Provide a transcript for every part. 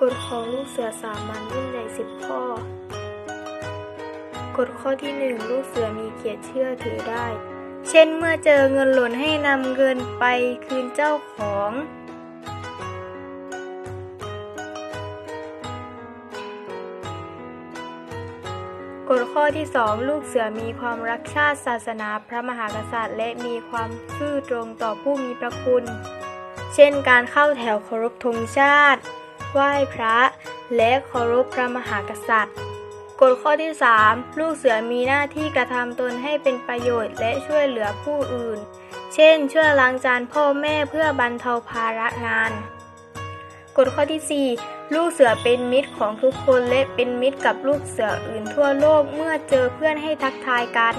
กฎของลูกเสือสามัญรุ่นใหญ่สิบข้อกฎข้อที่หนึ่งลูกเสือมีเกียรติเชื่อถือได้ เช่นเมื่อเจอเงินหล่นให้นำเงินไปคืนเจ้าของ กฎข้อที่2ลูกเสือมีความรักชาติศาสนาพระมหากษัตริย์ และมีความซื่อตรงต่อผู้มีพระคุณ เช่นการเข้าแถวเคารพธงชาติ ไหว้พระ และเคารพพระมหากษัตริย์กฎข้อที่ 3 ลูกเสือมีหน้าที่กระทำตนให้เป็นประโยชน์และช่วยเหลือผู้อื่น เช่น ช่วยล้างจานพ่อแม่เพื่อบรรเทาภาระงานกฎข้อที่ 4 ลูกเสือเป็นมิตรของทุกคนและเป็นมิตรกับลูกเสืออื่นทั่วโลกเมื่อเจอเพื่อนให้ทักทายกัน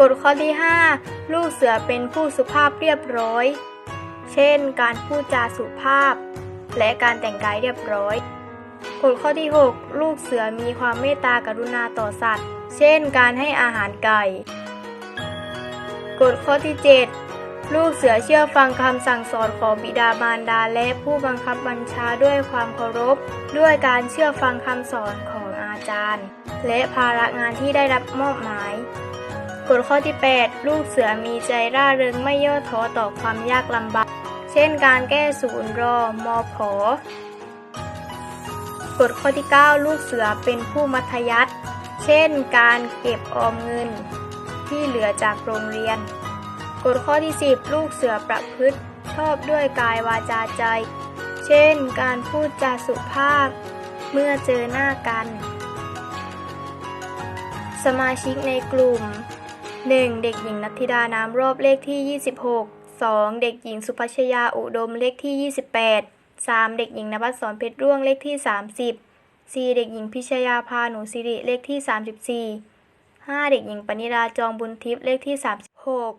กฎข้อที่ 5 ลูกเสือเป็นผู้สุภาพเรียบร้อย เช่น การพูดจาสุภาพ และการแต่งกายเรียบร้อยกฎข้อที่ 6 ลูกเสือมีความเมตตากรุณาต่อสัตว์ เช่น การให้อาหารไก่กฎข้อที่ 7 ลูกเสือเชื่อฟังคำสั่งสอนของบิดามารดาและผู้บังคับบัญชาด้วยความเคารพ ด้วยการเชื่อฟังคำสอนของอาจารย์ และภาระงานที่ได้รับมอบหมายกฎข้อที่ 8 ลูกเสือมีใจร่าเริงไม่ย่อท้อต่อความยากลำบาก เช่นการแก้ศูนย์รอมอผอกฎข้อที่ 9 ลูกเสือเป็นผู้มัธยัติเช่น การเก็บออมเงินที่เหลือจากโรงเรียน กฎข้อที่ 10 ลูกเสือประพฤติชอบด้วยกายวาจาใจ เช่น การพูดจาสุภาพเมื่อเจอหน้ากัน สมาชิกในกลุ่ม 1. เด็กหญิงนัทธิดาน้ำรอบเลขที่ 26 2. เด็กหญิงสุพัชยาอุดมเลขที่ 28 3. เด็กหญิงนภัสสรเพชรร่วงเลขที่ 30 4. เด็กหญิงพิชยาพาหนูสิริเลขที่ 34 5. เด็กหญิงปณิราจองบุญทิพย์เลขที่ 36